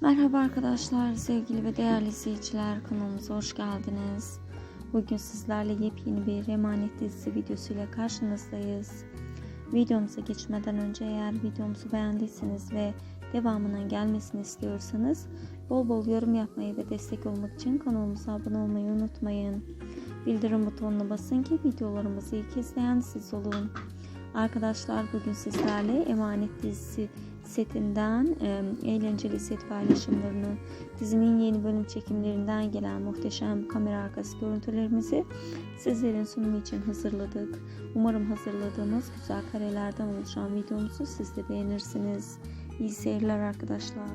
Merhaba arkadaşlar, sevgili ve değerli izleyiciler kanalımıza hoş geldiniz. Bugün sizlerle yepyeni bir emanet dizisi videosuyla karşınızdayız. Videomuza geçmeden önce eğer videomuzu beğendiyseniz ve devamının gelmesini istiyorsanız bol bol yorum yapmayı ve destek olmak için kanalımıza abone olmayı unutmayın. Bildirim butonuna basın ki videolarımızı ilk izleyen siz olun. Arkadaşlar bugün sizlerle Emanet dizisi setinden eğlenceli set paylaşımlarını, dizinin yeni bölüm çekimlerinden gelen muhteşem kamera arkası görüntülerimizi sizlerin sunumu için hazırladık. Umarım hazırladığımız güzel karelerden oluşan videomuzu siz de beğenirsiniz. İyi seyirler arkadaşlar.